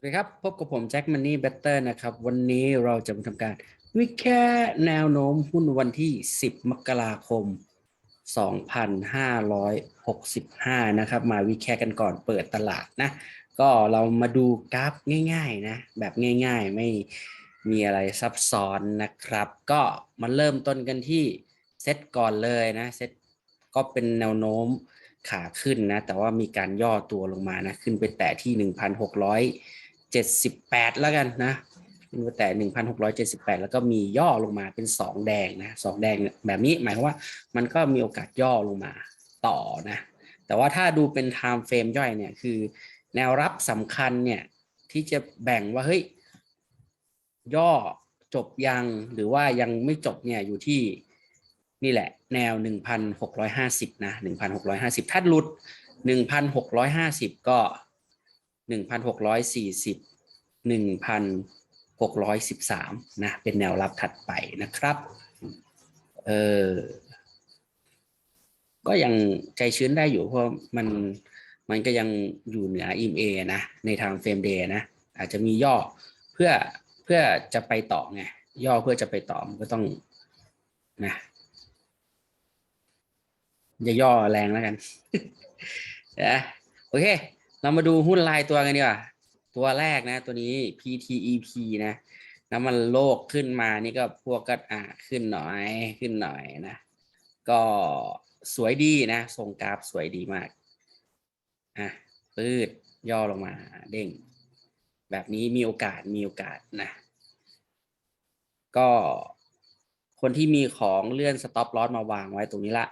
สวัสดีครับ พบกับผมแจ็คมันนี่เบตเตอร์นะครับ วันนี้เราจะมาทำการ วิเคราะห์แนวโน้มหุ้นวันที่ 10 มกราคม 2565 นะครับ มาวิเคราะห์กันก่อนเปิดตลาดนะ ก็เรามาดูกราฟง่ายๆนะ แบบง่ายๆ ไม่มีอะไรซับซ้อนนะครับ ก็มาเริ่มต้นกันที่เซตก่อนเลยนะเซตก็เป็นแนวโน้มขาขึ้นนะแต่ว่ามีการย่อตัวลงมานะขึ้นไปแตะที่ 1,678 แล้วกันนะขึ้นไปแตะ1,678 แล้วก็มีย่อลงมาเป็น 2 แดงนะสองแดงแบบนี้หมายความว่ามันก็มีโอกาสย่อลงมาต่อนะแต่ว่าถ้าดูเป็น time frame ย่อยเนี่ยคือแนวรับสำคัญเนี่ยที่จะแบ่งว่าเฮ้ยย่อจบยังหรือว่ายังไม่จบเนี่ยอยู่ที่นี่แหละแนว 1,650นะ1,650 ถ้าหลุด 1,650 ก็ 1,640 1,613นะเป็นแนวรับถัดไปนะครับเออก็ยังใจชื้นได้อยู่เพราะมันมันก็ยังอยู่เหนือ EMA นะในทางเฟรมเดย์นะอาจจะมีย่อเพื่อเพื่อจะไปต่อไงย่อเพื่อจะไปต่อมันก็ต้องนะอย่าย่อแรงแล้วกันนะโอเค เรามาดูหุ้นรายตัวกันดีกว่า ตัวแรกนะ ตัวนี้ PTEP นะน้ำมันโลกขึ้นมานี่ก็พวกก็อ่าขึ้นหน่อยขึ้นหน่อยนะ ก็สวยดีนะทรงกราฟสวยดีมากอะปืดย่อลงมาเด้ง แบบนี้มีโอกาสมีโอกาสนะ ก็คนที่มีของเลื่อนสต็อปลอสมาวางไว้ตรงนี้ละ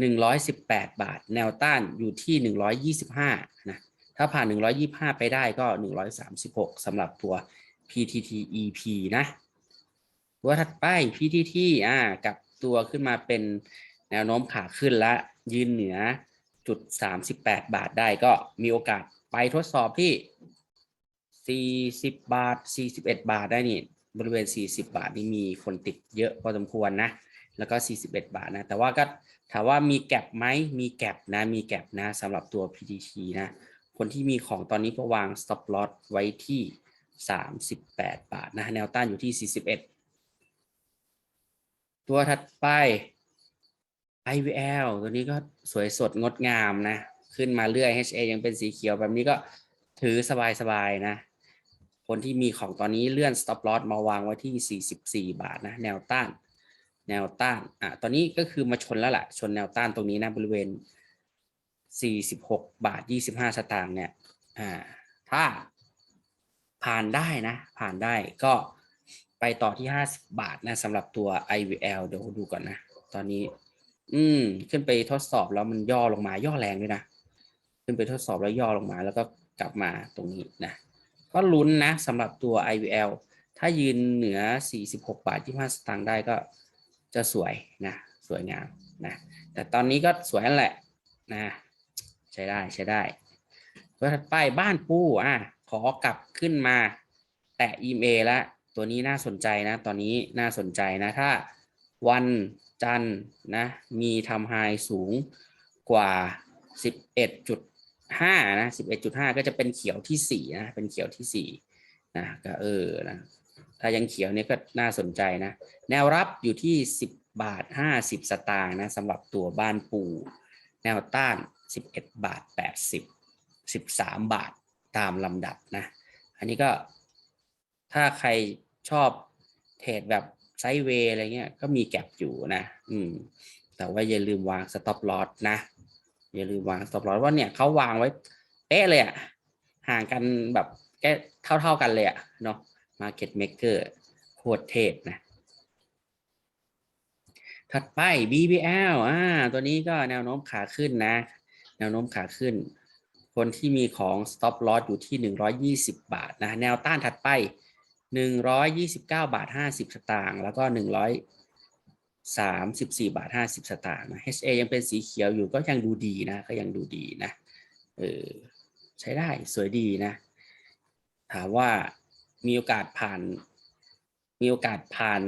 หนึ่งร้อยสิบแปดบาท แนวต้านอยู่ที่หนึ่งร้อยยี่สิบห้านะถ้าผ่านหนึ่งร้อยี่ห้าไปได้ก็หนึ่งร้อยสามสิบหกสำหรับตัว PTTEP นะตัวถัดไป PTT อ่ากับตัวขึ้นมาเป็นแนวโน้มขาขึ้นและยืนเหนือจุดสามสิบแปดบาทได้ก็มีโอกาสไปทดสอบที่สี่สิบบาทสี่สิบเอ็ดบาทได้นี่บริเวณสี่สิบาทนี่มีคนติดเยอะพอสมควรนะ แล้วก็สี่สิบเอ็ดบาทนะ แต่ว่าก็ ถามว่ามีแก็บไหมมีแก็บนะ มีแก็บนะสำหรับตัว PTT นะ คนที่มีของตอนนี้ก็วาง stop loss ไว้ที่ 38 บาทนะ แนวต้านอยู่ที่ 41 ตัวถัดไป IVL ตัวนี้ก็สวยสดงดงามนะ ขึ้นมาเรื่อย HA ยังเป็นสีเขียวแบบนี้ก็ถือสบายๆนะ คนที่มีของตอนนี้เลื่อน stop loss มาวางไว้ที่ 44 บาทนะ แนวต้าน แนวต้านอะตอนนี้ก็คือมาชนแล้วล่ะ ชนแนวต้านตรงนี้นะบริเวณ 46 บาท 25 สตางค์เนี่ยอ่าถ้าผ่านได้นะ ผ่านได้ก็ไปต่อที่ 50 บาทนะสำหรับตัว IVL เดี๋ยวดูก่อนนะ ตอนนี้ อืม ขึ้นไปทดสอบแล้วมันย่อลงมาย่อแรงด้วยนะ ขึ้นไปทดสอบแล้วย่อลงมาแล้วก็กลับมาตรงนี้นะก็ลุ้นนะสำหรับตัว IVL ถ้ายืนเหนือ 46 บาท 25 สตางค์ได้ก็ จะสวยนะสวยงามนะแต่ตอนนี้ก็สวยนั่นแหละนะใช้ได้ใช้ได้ตัวถัดไปบ้านปูอะขอกลับขึ้นมา แตะอีเมลแล้วตัวนี้น่าสนใจนะ ตอนนี้น่าสนใจนะถ้าวันจันนะมีทำไฮสูงกว่า 11.5 นะ 11.5 ก็จะเป็นเขียวที่ 4 นะ เป็นเขียวที่ 4 นะก็เออนะ ถ้ายังเขียวเนี่ยก็น่าสนใจนะ แนวรับอยู่ที่ 10 บาท 50 สตางค์นะสำหรับตัวบ้านปู แนวต้าน 11 บาท 80 13 บาทตามลำดับนะ อันนี้ก็ถ้าใครชอบเทรดแบบไซด์เวย์อะไรเงี้ยก็มีแก็บอยู่นะ อืม แต่ว่าอย่าลืมวาง stop loss นะ อย่าลืมวาง stop loss ว่าเนี่ยเขาวางไว้เป๊ะเลยอะห่างกันแบบแค่เท่า ๆกันเลยอะเนาะ market maker โคตรเทพนะ ถัดไป BBL อ่าตัวนี้ก็แนวโน้มขาขึ้นนะ แนวโน้มขาขึ้น คนที่มีของ stop loss อยู่ที่ 120 บาทนะ แนวต้านถัดไป 129 บาท 50 สตางค์ แล้วก็134 บาท 50 สตางค์นะ HA ยังเป็นสีเขียวอยู่ก็ยังดูดีนะ ก็ยังดูดีนะ เออใช้ได้สวยดีนะ ถามว่า มีโอกาสผ่าน มีโอกาสผ่าน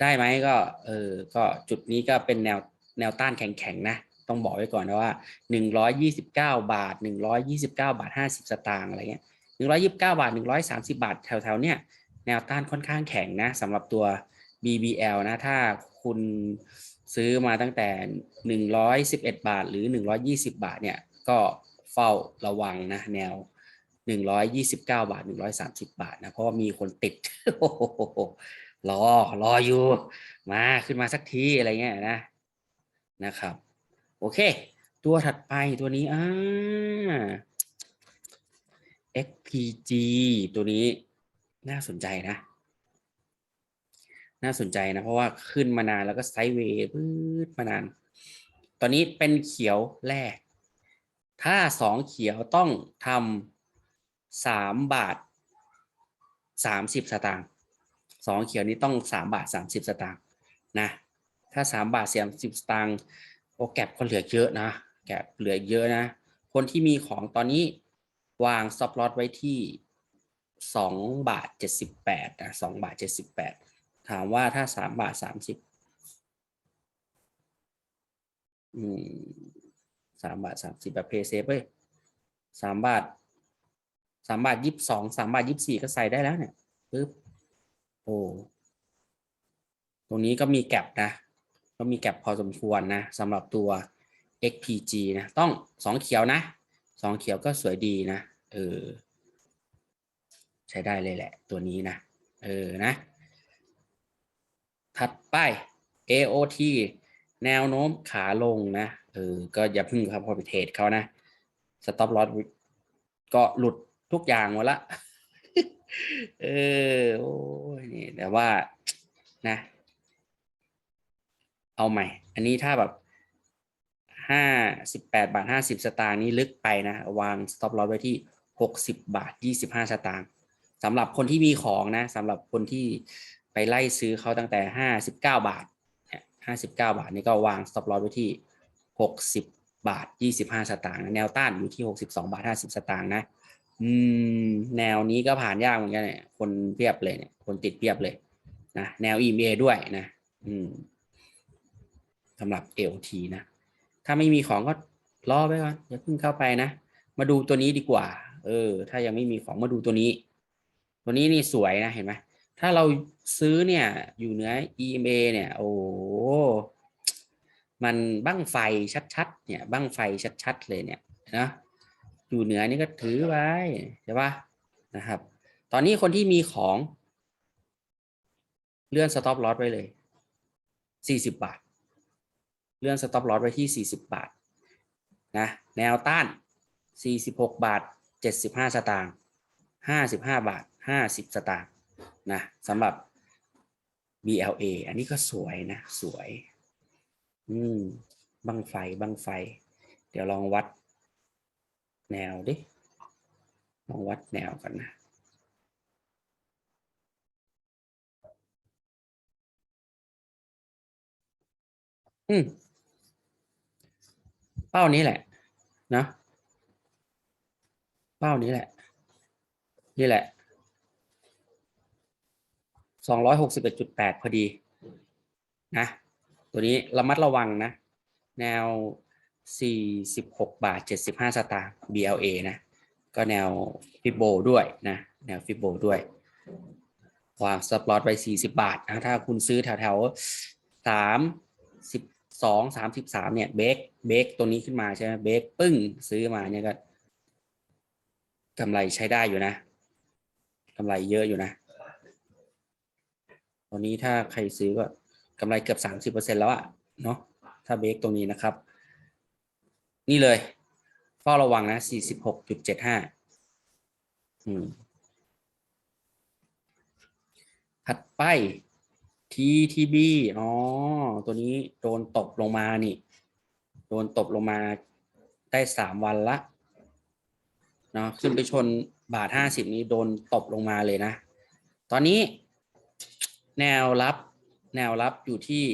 ได้ไหมก็ เออ ก็จุดนี้ก็เป็นแนวแนวต้านแข็งๆนะ ต้องบอกไว้ก่อนนะว่าหนึ่งร้อยยี่สิบเก้าบาทหนึ่งร้อยยี่สิบเก้าบาทห้าสิบสตางค์อะไรเงี้ยหนึ่งร้อยยี่สิบเก้าบาทหนึ่งร้อยสามสิบาทแถวๆเนี้ยแนวต้านค่อนข้างแข็งนะสำหรับตัว BBL นะ ถ้าคุณซื้อมาตั้งแต่หนึ่งร้อยสิบเอ็ดบาทหรือหนึ่งร้อยี่สิบาทเนี่ย ก็เฝ้าระวังนะแนว หนึ่งร้อยยี่สิบเก้าบาทหนึ่งร้อยสามสิบาทนะเพราะว่ามีคนติดรอรออยู่ มาขึ้นมาสักทีอะไรเงี้ยนะนะครับ โอเค ตัวถัดไปตัวนี้อ่า XPG ตัวนี้น่าสนใจนะ น่าสนใจนะ เพราะว่าขึ้นมานานแล้วก็ไซด์เวย์ปื๊ดมานาน ตอนนี้เป็นเขียวแรก ถ้าสองเขียวต้องทำ สามบาทสามสิบสตางค์สองเขียวนี้ต้องสามบาทสามสิบสตางค์นะถ้าสามบาทสามสิบสตางค์โอแก็บก็เหลือเยอะนะแก็บเหลือเยอะนะ คนที่มีของตอนนี้วางซับลอตไว้ที่สองบาทเจ็ดสิบแปดนะสองบาทเจ็ดสิบแปดถามว่าถ้าสามบาทสามสิบสามบาทสามสิบแบบเพย์เซฟเว้ยสามบาท สามบาทยี่สิบสองสามบาทยี่สิบสี่ก็ใส่ได้แล้วเนี่ยปึ๊บโอ้ตรงนี้ก็มีแก็บนะ ก็มีแก็บพอสมควรนะสำหรับตัว XPG นะ ต้องสองเขียวนะสองเขียวก็สวยดีนะ เออ ใช้ได้เลยแหละ ตัวนี้นะ เออ นะ ถัดไป AOT แนวโน้มขาลงนะ เออ ก็อย่าพึ่งครับพอไปเทรดเขานะ stop loss ก็หลุด ทุกอย่างหมดละ เออ โอ้ยนี่แต่ว่านะ เอาใหม่ อันนี้ถ้าแบบห้าสิบแปดบาทห้าสิบสตางค์นี่ลึกไปนะ วาง stop loss ไว้ที่หกสิบบาทยี่สิบห้าสตางค์สำหรับคนที่มีของนะสำหรับคนที่ไปไล่ซื้อเขาตั้งแต่ห้าสิบเก้าบาทห้าสิบเก้าบาทนี่ก็วาง stop loss ไว้ที่หกสิบบาทยี่สิบห้าสตางค์แนวต้านอยู่ที่หกสิบสองบาทห้าสิบสตางค์นะ อืม แนวนี้ก็ผ่านยากเหมือนกันเนี่ย คนเพียบเลยเนี่ย คนติดเพียบเลยนะ แนว EMA ด้วยนะ อืมสำหรับ LT นะ ถ้าไม่มีของก็รอไปก่อนอย่าเพิ่งเข้าไปนะ มาดูตัวนี้ดีกว่า เออ ถ้ายังไม่มีของมาดูตัวนี้ ตัวนี้นี่สวยนะ เห็นไหม ถ้าเราซื้อเนี่ย อยู่เหนือ EMA เนี่ย โอ้มันบั้งไฟชัดๆ เนี่ย บั้งไฟชัดๆ เลยเนี่ยนะ อยู่เหนือนี่ก็ถือไว้ใช่ปะนะครับ ตอนนี้คนที่มีของ เลื่อน stop loss ไว้เลย40บาท เลื่อน stop loss ไว้ที่40บาทนะแนวต้าน46บาท75สตางค์55บาท50สตางค์นะสำหรับ BLA อันนี้ก็สวยนะ สวย อืม บังไฟ บังไฟ เดี๋ยวลองวัด แนวดิลองวัดแนวกันนะอืมเป้านี้แหละ นะ เป้านี้แหละ นี่แหละสองร้อยหกสิบเอ็ดจุดแปดพอดี นะ ตัวนี้ระมัดระวังนะ แนว 46 บาท 75 สตางค์ BLA นะ ก็แนวฟิโบด้วยนะ แนวฟิโบด้วยวางสปอตไป 40 บาทนะถ้าคุณซื้อแถวแถวสามสิบสองสามสิบสามเนี่ย เบรกเบรกตัวนี้ขึ้นมาใช่ไหมเบรกปึ้ง ซื้อมาเนี่ยก็กำไรใช้ได้อยู่นะกำไรเยอะอยู่นะตอนนี้ถ้าใครซื้อก็กำไรเกือบสามสิบเปอร์เซ็นแล้วอะเนาะถ้าเบรกตรงนี้นะครับ นี่เลยเฝ้าระวังนะสี่สิบหกจุดเจ็ดห้าถัดไป TTB อ๋อ ตัวนี้โดนตบลงมานี่ โดนตบลงมาได้สามวันละเนาะขึ้นไปชนบาทห้าสิบนี้โดนตบลงมาเลยนะ ตอนนี้แนวรับแนวรับอยู่ที่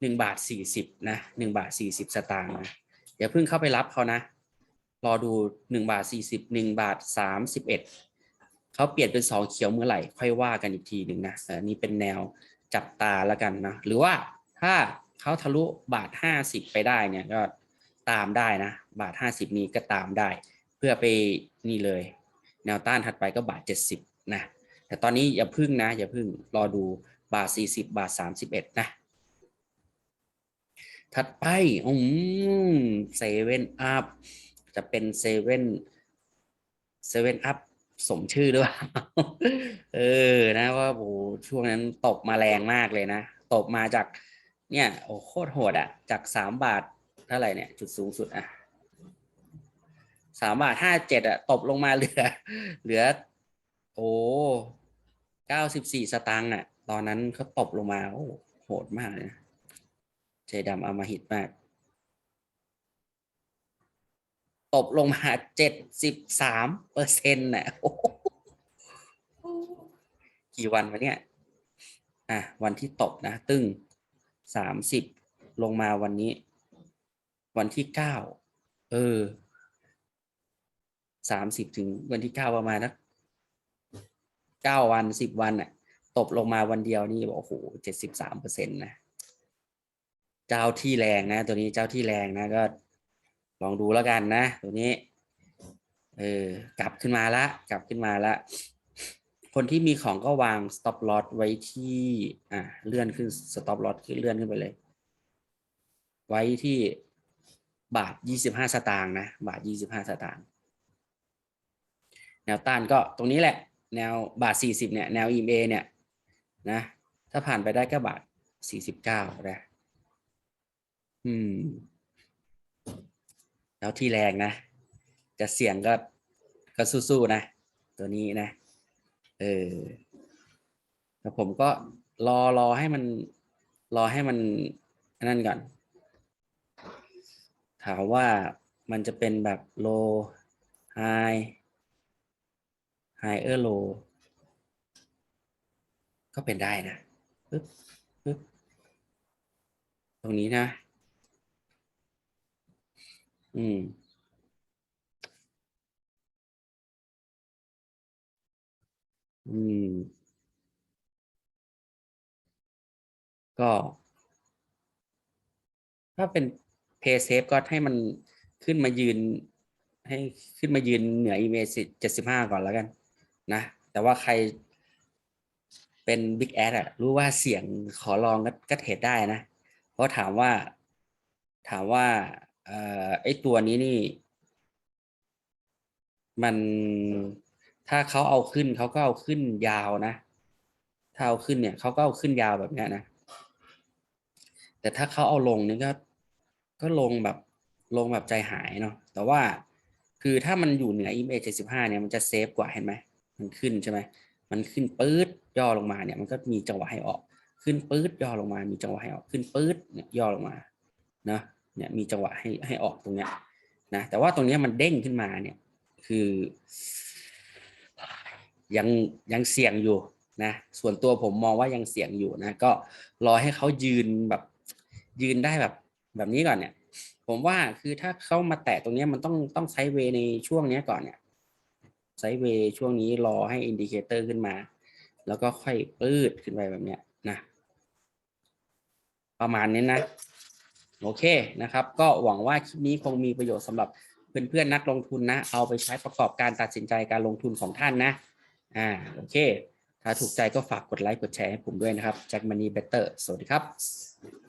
หนึ่งบาทสี่สิบนะหนึ่งบาทสี่สิบสตางค์นะ อย่าเพิ่งเข้าไปรับเขานะ รอดูหนึ่งบาทสี่สิบหนึ่งบาทสามสิบเอ็ดเขาเปลี่ยนเป็นสองเขียวเมื่อไหร่ ค่อยว่ากันอีกทีหนึ่งนะอันนี้เป็นแนวจับตาแล้วกันนะ หรือว่าถ้าเขาทะลุบาทห้าสิบไปได้เนี่ยก็ตามได้นะ บาทห้าสิบนี้ก็ตามได้ เพื่อไปนี่เลย แนวต้านถัดไปก็บาทเจ็ดสิบนะแต่ตอนนี้อย่าพึ่งนะ อย่าพึ่งรอดูบาทสี่สิบบาทสามสิบเอ็ดนะ ถัดไปอืมเซเว่นอัพจะเป็นเซเว่นเซเว่นอัพสมชื่อหรือเปล่า เออ นะว่าโอ้โหช่วงนั้นตกมาแรงมากเลยนะ ตกมาจาก เนี่ย โอ้โคตรโหดอะจากสามบาทเท่าไหร่เนี่ย จุดสูงสุดอะสามบาทห้าเจ็ดอะตบลงมาเหลือ เหลือ โอ้เก้าสิบสี่สตางค์อะ ตอนนั้นเขาตบลงมา โอ้โหดมากเลยนะ ใจดำอำมหิตมาก ตบลงมาเจ็ดสิบสามเปอร์เซ็นต์น่ะโอ้โหกี่วันวะเนี่ย อะ วันที่ตบนะ ตึ้งสามสิบลงมาวันนี้ วันที่เก้าเออสามสิบถึงวันที่เก้าประมาณนะเก้าวันสิบวันอะ ตบลงมาวันเดียวนี่บอกโอ้โหเจ็ดสิบสามเปอร์เซ็นต์นะ เจ้าที่แรงนะ ตัวนี้เจ้าที่แรงนะก็ลองดูแล้วกันนะ ตัวนี้ เออกลับขึ้นมาละ กลับขึ้นมาละ คนที่มีของก็วาง stop loss ไว้ที่ อะเลื่อนขึ้น stop loss คือเลื่อนขึ้นไปเลย ไว้ที่บาทยี่สิบห้าสตางค์นะ บาทยี่สิบห้าสตางค์แนวต้านก็ตรงนี้แหละ แนวบาทสี่สิบเนี่ย แนว EMA เนี่ยนะ ถ้าผ่านไปได้ก็บาทสี่สิบเก้านะ อืม แล้วที่แรงนะ จะเสี่ยงก็ก็สู้ๆนะ ตัวนี้นะ เออแล้วผมก็รอรอให้มัน รอให้มันนนั่นก่อน ถามว่ามันจะเป็นแบบ low high higher low ก็เป็นได้นะปึ๊บปึ๊บตรงนี้นะ อืมอืม ก็ ถ้าเป็น pay safe ก็ให้มันขึ้นมายืน ให้ขึ้นมายืนเหนือ EMA เจ็ดสิบห้าก่อนแล้วกัน นะ แต่ว่าใครเป็น Big Ad อะรู้ว่าเสียงขอลองก็ก็เทรดได้นะ เพราะถามว่าถามว่า เอ่อไอตัวนี้นี่ มันถ้าเขาเอาขึ้นเขาก็เอาขึ้นยาวนะถ้าเอาขึ้นเนี่ยเขาก็เอาขึ้นยาวแบบเนี้ยนะแต่ถ้าเขาเอาลงนี่ก็ก็ลงแบบลงแบบใจหายเนาะแต่ว่าคือถ้ามันอยู่เหนือ EMA 75เนี่ยมันจะเซฟกว่าเห็นไหมมันขึ้นใช่ไหมมันขึ้นปื๊ดย่อลงมาเนี่ยมันก็มีจังหวะให้ออก ขึ้นปื๊ดย่อลงมา มีจังหวะให้ออก ขึ้นปื๊ดเนี่ยย่อลงมาเนาะ เนี่ยมีจังหวะให้ให้ออกตรงเนี้ยนะแต่ว่าตรงเนี้ยมันเด้งขึ้นมาเนี่ยคือยังยังเสี่ยงอยู่นะส่วนตัวผมมองว่ายังเสี่ยงอยู่นะก็รอให้เขายืนแบบยืนได้แบบแบบนี้ก่อนเนี่ย ผมว่าคือถ้าเขามาแตะตรงเนี้ยมันต้องต้องไซด์เวย์ในช่วงเนี้ยก่อนเนี่ยไซด์เวย์ช่วงนี้รอให้อินดิเคเตอร์ขึ้นมา แล้วก็ค่อยปืดขึ้นไปแบบเนี้ยนะประมาณนี้นะ โอเคนะครับ ก็หวังว่าคลิปนี้คงมีประโยชน์สำหรับเพื่อนๆนักลงทุนนะ เอาไปใช้ประกอบการตัดสินใจการลงทุนของท่านนะ อ่า โอเค ถ้าถูกใจก็ฝากกดไลค์ กดแชร์ให้ผมด้วยนะครับแจ็คมันนี่เบเตอร์ สวัสดีครับ